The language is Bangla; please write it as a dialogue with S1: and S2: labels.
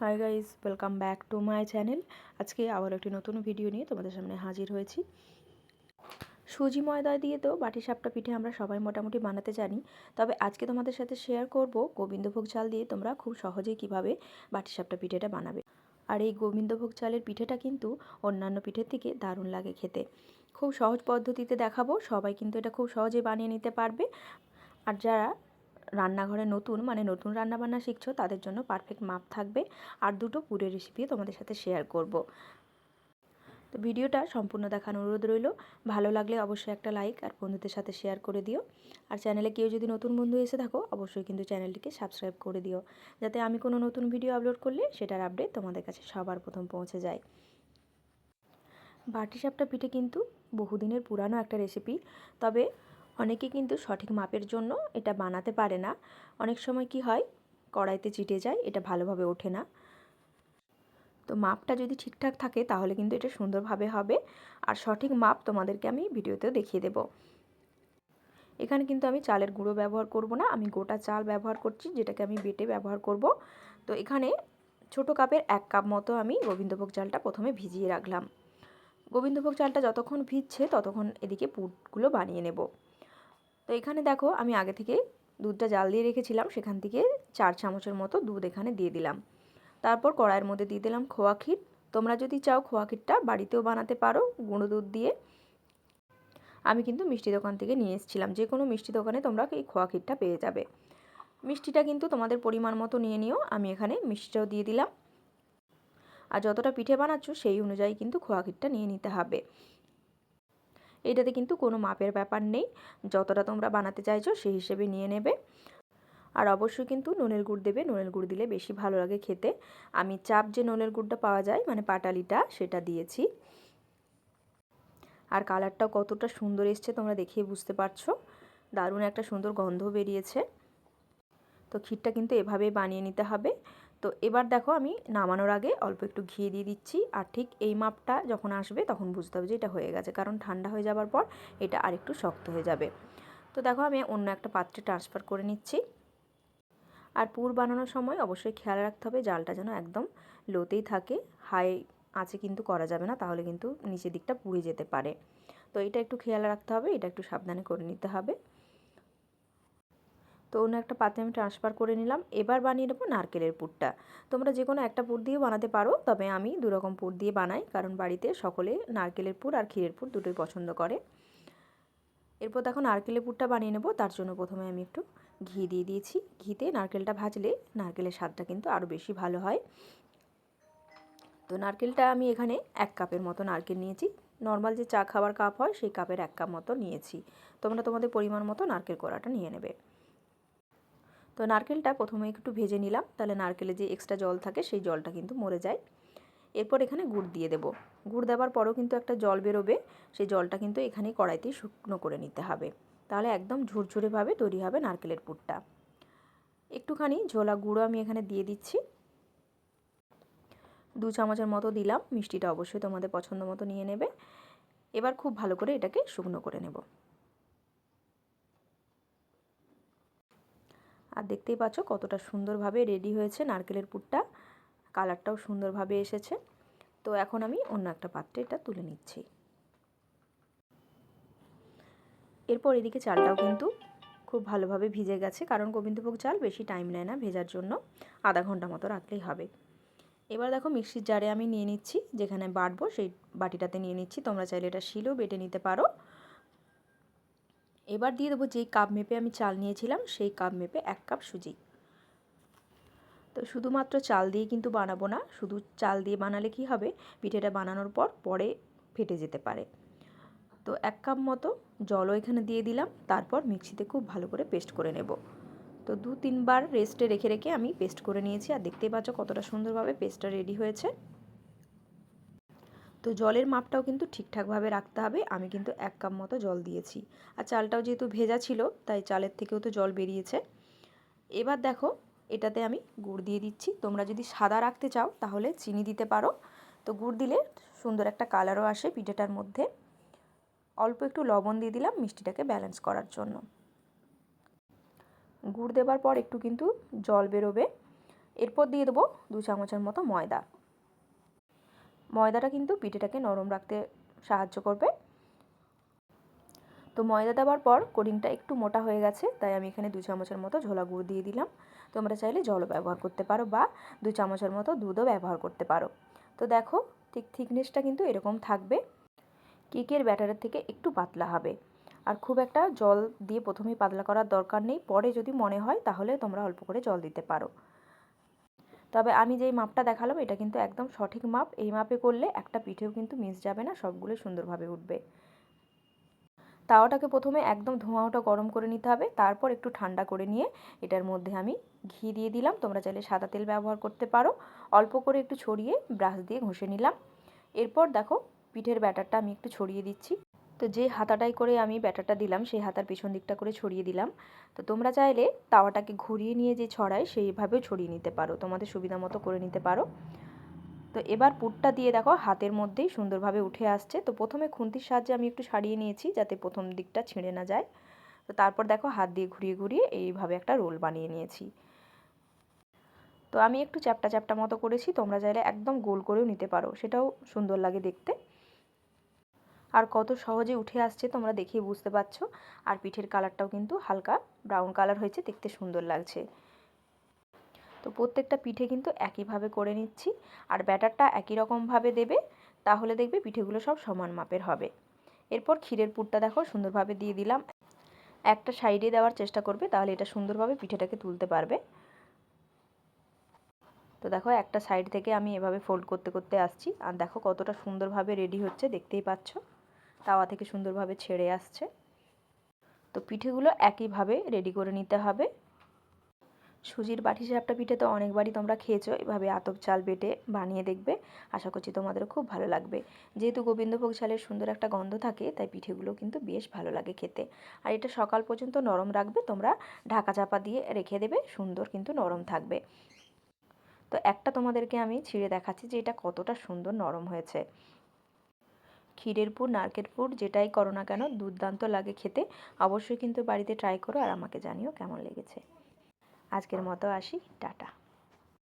S1: Hi guys welcome back to my channel আজকে আবার একটি নতুন ভিডিও নিয়ে তোমাদের সামনে হাজির হয়েছি। সুজি ময়দা দিয়ে তো বাটি সাপটা পিঠে আমরা সবাই মোটামুটি বানাতে জানি। তবে আজকে তোমাদের সাথে শেয়ার করব গোবিন্দভোগ চাল দিয়ে তোমরা খুব সহজেই কীভাবে বাটি সাপটা পিঠেটা বানাবে। আর এই গোবিন্দভোগ চালের পিঠেটা কিন্তু অন্যান্য পিঠের থেকে দারুণ লাগে খেতে। খুব সহজ পদ্ধতিতে দেখাবো, সবাই কিন্তু এটা খুব সহজে বানিয়ে নিতে পারবে। আর যারা রান্নাঘরে নতুন মানে নতুন রান্নাবান্না শিখছো, তাদের জন্য পারফেক্ট মাপ থাকবে। আর দুটো পুরের রেসিপি তোমাদের সাথে শেয়ার করব। তো ভিডিওটা সম্পূর্ণ দেখার অনুরোধ রইল। ভালো লাগলে অবশ্যই একটা লাইক আর বন্ধুদের সাথে শেয়ার করে দিও। আর চ্যানেলে কেউ যদি নতুন বন্ধু এসে থাকো, অবশ্যই কিন্তু চ্যানেলটিকে সাবস্ক্রাইব করে দিও। যাতে আমি কোনো নতুন ভিডিও আপলোড করলে সেটার আপডেট তোমাদের কাছে সবার প্রথম পৌঁছে যায়। বাটি সাপটা পিঠে কিন্তু বহুদিনের পুরানো একটা রেসিপি তবে অনেকে কিন্তু সঠিক মাপের জন্য এটা বানাতে পারে না। অনেক সময় কি হয়, কড়াইতে চিটে যায়, এটা ভালোভাবে ওঠে না। তো মাপটা যদি ঠিকঠাক থাকে, তাহলে কিন্তু এটা সুন্দরভাবে হবে। আর সঠিক মাপ তোমাদেরকে আমি ভিডিওতেও দেখিয়ে দেব। এখানে কিন্তু আমি চালের গুঁড়ো ব্যবহার করব না, আমি গোটা চাল ব্যবহার করছি, যেটাকে আমি বেটে ব্যবহার করব। তো এখানে ছোট কাপের এক কাপ মতো আমি গোবিন্দভোগ চালটা প্রথমে ভিজিয়ে রাখলাম। গোবিন্দভোগ চালটা যতক্ষণ ভিজছে, ততক্ষণ এদিকে পুটগুলো বানিয়ে নেব। তো এখানে দেখো আমি আগে থেকে দুধটা জাল দিয়ে রেখেছিলাম, সেখান থেকে চার চামচের মতো দুধ এখানে দিয়ে দিলাম। তারপর কড়াইয়ের মধ্যে দিয়ে দিলাম খোয়া ক্ষীর। তোমরা যদি চাও খোয়া ক্ষীরটা বাড়িতেও বানাতে পারো গুঁড়ো দুধ দিয়ে। আমি কিন্তু মিষ্টি দোকান থেকে নিয়ে এসেছিলাম, যে কোনো মিষ্টি দোকানে তোমরা এই খোয়া ক্ষীরটা পেয়ে যাবে। মিষ্টিটা কিন্তু তোমাদের পরিমাণ মতো নিয়ে নিও, আমি এখানে মিষ্টিটাও দিয়ে দিলাম। আর যতটা পিঠে বানাচ্ছ সেই অনুযায়ী কিন্তু খোয়া ক্ষীরটা নিয়ে নিতে হবে। এটাতে কিন্তু কোনো মাপের ব্যাপার নেই। যতটা তোমরা বানাতে চাইছো সেই হিসেবে নিয়ে নেবে। আর অবশ্যই কিন্তু নুনের গুড় দেবে। নুনের গুড় দিলে বেশি ভালো লাগে খেতে। আমি চাপ যে নুনের গুড়টা পাওয়া যায় মানে পাটালিটা, সেটা দিয়েছি। আর কালারটাও কতটা সুন্দর এসছে তোমরা দেখিয়ে বুঝতে পারছ। দারুণ একটা সুন্দর গন্ধ বেরিয়েছে। তো ক্ষীরটা কিন্তু এভাবেই বানিয়ে নিতে হবে। তো এবার দেখো আমি নামানোর আগে অল্প একটু ঘি দিয়ে দিচ্ছি। আর ঠিক এই মাপটা যখন আসবে তখন বুঝতে হবে যে এটা হয়ে গেছে, কারণ ঠান্ডা হয়ে যাবার পর এটা আরেকটু শক্ত হয়ে যাবে। তো দেখো আমি অন্য একটা পাত্রে ট্রান্সফার করে নিচ্ছি। আর পুর বানানোর সময় অবশ্যই খেয়াল রাখতে হবে জালটা যেন একদম লোতেই থাকে। হাই আছে কিন্তু করা যাবে না, তাহলে কিন্তু নিচের দিকটা পুড়ে যেতে পারে। তো এটা একটু খেয়াল রাখতে হবে, এটা একটু সাবধানে করে নিতে হবে। তো অন্য একটা পাত্রে আমি ট্রান্সফার করে নিলাম। এবার বানিয়ে নেব নারকেলের পুরটা। তোমরা যে কোনো একটা পুর দিয়েও বানাতে পারো, তবে আমি দুরকম পুর দিয়ে বানাই, কারণ বাড়িতে সকলে নারকেলের পুর আর ক্ষীরের পুর দুটোই পছন্দ করে। এরপর দেখো নারকেলের পুরটা বানিয়ে নেব, তার জন্য প্রথমে আমি একটু ঘি দিয়ে দিয়েছি। ঘিতে নারকেলটা ভাজলে নারকেলের স্বাদটা কিন্তু আরও বেশি ভালো হয়। তো নারকেলটা আমি এখানে এক কাপের মতো নারকেল নিয়েছি। নর্মাল যে চা খাবার কাপ হয়, সেই কাপের এক কাপ মতো নিয়েছি। তোমরা তোমাদের পরিমাণ মতো নারকেল কড়াটা নিয়ে নেবে। তো নারকেলটা প্রথমে একটু ভেজে নিলাম, তাহলে নারকেলে যে এক্সট্রা জল থাকে সেই জলটা কিন্তু মরে যায়। এরপর এখানে গুড় দিয়ে দেব। গুড় দেওয়ার পরেও কিন্তু একটা জল বেরোবে, সেই জলটা কিন্তু এখানেই কড়াইতেই শুকনো করে নিতে হবে। তাহলে একদম ঝুরঝুরেভাবে তৈরি হবে নারকেলের পুরটা। একটুখানি ঝোলা গুঁড়ো আমি এখানে দিয়ে দিচ্ছি। দু চামচের মতো দিলাম, মিষ্টিটা অবশ্যই তোমাদের পছন্দ মতো নিয়ে নেবে। এবার খুব ভালো করে এটাকে শুকনো করে নেব। আর দেখতেই পাচ্ছ কতটা সুন্দরভাবে রেডি হয়েছে নারকেলের পুরটা। কালারটাও সুন্দরভাবে এসেছে। তো এখন আমি অন্য একটা পাত্রে এটা তুলে নিচ্ছি। এরপর এদিকে চালটাও কিন্তু খুব ভালোভাবে ভিজে গেছে, কারণ গোবিন্দভোগ চাল বেশি টাইম নেয় না ভেজার জন্য, আধা ঘণ্টা মতো রাখলেই হবে। এবার দেখো মিক্সির জারে আমি নিয়ে নিচ্ছি, যেখানে বাটবো সেই বাটিটাতে নিয়ে নিচ্ছি। তোমরা চাইলে এটা শিলও বেটে নিতে পারো। এবার দিয়ে দেবো যেই কাপ মেপে আমি চাল নিয়েছিলাম, সেই কাপ মেপে এক কাপ সুজি। তো শুধুমাত্র চাল দিয়ে কিন্তু বানাবো না, শুধু চাল দিয়ে বানালে কি হবে? পিঠেটা বানানোর পর পরে ফেটে যেতে পারে। তো এক কাপ মতো জলও এখানে দিয়ে দিলাম, তারপর মিক্সিতে খুব ভালো করে পেস্ট করে নেব। তো দু তিনবার রেস্টে রেখে রেখে আমি পেস্ট করে নিয়েছি, আর দেখতেই পাচ্ছ কতটা সুন্দরভাবে পেস্টটা রেডি হয়েছে। তো জলের মাপটাও কিন্তু ঠিকঠাকভাবে রাখতে হবে। আমি কিন্তু এক কাপ মতো জল দিয়েছি। আর চালটাও যেহেতু ভেজা ছিল, তাই চালের থেকেও তো জল বেরিয়েছে। এবার দেখো, এটাতে আমি গুড় দিয়ে দিচ্ছি। তোমরা যদি সাদা রাখতে চাও, তাহলে চিনি দিতে পারো। তো গুড় দিলে সুন্দর একটা কালারও আসে পিঠেটার মধ্যে। অল্প একটু লবণ দিয়ে দিলাম মিষ্টিটাকে ব্যালেন্স করার জন্য। গুড় দেবার পর একটু কিন্তু জল বেরোবে। এরপর দিয়ে দেবো দু চামচের মতো ময়দা। ময়দাটা কিন্তু পিঠেটাকে নরম রাখতে সাহায্য করবে। তো ময়দা দেওয়ার পর কোডিংটা একটু মোটা হয়ে গেছে, তাই আমি এখানে দু চামচের মতো ঝোলা গুঁড়ো দিয়ে দিলাম। তোমরা চাইলে জলও ব্যবহার করতে পারো বা দু চামচের মতো দুধও ব্যবহার করতে পারো। তো দেখো, ঠিক থিকনেসটা কিন্তু এরকম থাকবে। কেকের ব্যাটারের থেকে একটু পাতলা হবে। আর খুব একটা জল দিয়ে প্রথমেই পাতলা করার দরকার নেই, পরে যদি মনে হয় তাহলে তোমরা অল্প করে জল দিতে পারো। তবে আমি যেই মাপটা দেখালাম, এটা কিন্তু একদম সঠিক মাপ। এই মাপে করলে একটা পিঠেও কিন্তু মিস যাবে না, সবগুলো সুন্দরভাবে উঠবে। তাওয়াটাকে প্রথমে একদম ধোঁয়াটা গরম করে নিতে হবে, তারপর একটু ঠান্ডা করে নিয়ে এটার মধ্যে আমি ঘি দিয়ে দিলাম। তোমরা চাইলে সাদা তেল ব্যবহার করতে পারো। অল্প করে একটু ছড়িয়ে ব্রাশ দিয়ে ঘষে নিলাম। এরপর দেখো, পিঠের ব্যাটারটা আমি একটু ছড়িয়ে দিচ্ছি। তো যে হাতাটাই করে আমি ব্যাটারটা দিলাম, সেই হাতার পিছন দিকটা করে ছড়িয়ে দিলাম। তো তোমরা চাইলে তাওয়াটাকে ঘুরিয়ে নিয়ে যে ছড়ায়, সেইভাবেও ছড়িয়ে নিতে পারো। তোমাদের সুবিধা মতো করে নিতে পারো। তো এবার পুরটা দিয়ে দেখো, হাতের মধ্যেই সুন্দরভাবে উঠে আসছে। তো প্রথমে খুন্তির সাহায্যে আমি একটু সারিয়ে নিয়েছি, যাতে প্রথম দিকটা ছিঁড়ে না যায়। তো তারপর দেখো, হাত দিয়ে ঘুরিয়ে ঘুরিয়ে এইভাবে একটা রোল বানিয়ে নিয়েছি। তো আমি একটু চ্যাপটা চ্যাপটা মতো করেছি, তোমরা চাইলে একদম গোল করেও নিতে পারো। সেটাও সুন্দর লাগে দেখতে। আর কত সহজে উঠে আসছে তোমরা দেখেই বুঝতে পারছ। আর পিঠের কালারটাও কিন্তু হালকা ব্রাউন কালার হয়েছে, দেখতে সুন্দর লাগছে। তো প্রত্যেকটা পিঠে কিন্তু একইভাবে করে নিচ্ছি। আর ব্যাটারটা একই রকমভাবে দেবে, তাহলে দেখবে পিঠেগুলো সব সমান মাপের হবে। এরপর ক্ষীরের পুরটা দেখো সুন্দরভাবে দিয়ে দিলাম। একটা সাইডে দেওয়ার চেষ্টা করবে, তাহলে এটা সুন্দরভাবে পিঠেটাকে তুলতে পারবে। তো দেখো একটা সাইড থেকে আমি এভাবে ফোল্ড করতে করতে আসছি। আর দেখো কতটা সুন্দরভাবে রেডি হচ্ছে, দেখতেই পাচ্ছ। তাওয়া থেকে সুন্দরভাবে ছেড়ে আসছে। তো পিঠেগুলো একইভাবে রেডি করে নিতে হবে। সুজির বাটি সাপটা পিঠে তো অনেকবারই তোমরা খেয়েছো, এভাবে আতপ চাল বেটে বানিয়ে দেখবে। আশা করছি তোমাদের খুব ভালো লাগবে। যেহেতু গোবিন্দভোগ চালের সুন্দর একটা গন্ধ থাকে, তাই পিঠেগুলো কিন্তু বেশ ভালো লাগে খেতে। আর এটা সকাল পর্যন্ত নরম রাখবে, তোমরা ঢাকা চাপা দিয়ে রেখে দেবে, সুন্দর কিন্তু নরম থাকবে। তো একটা তোমাদেরকে আমি ছিঁড়ে দেখাচ্ছি যে এটা কতটা সুন্দর নরম হয়েছে। ক্ষীরের পুর, নারকেল পুর, যেটাই করো না কেন, দুর্দান্ত লাগে খেতে। অবশ্যই কিন্তু বাড়িতে ট্রাই করো আর আমাকে জানিও কেমন লেগেছে। আজকের মতো আসি, টাটা।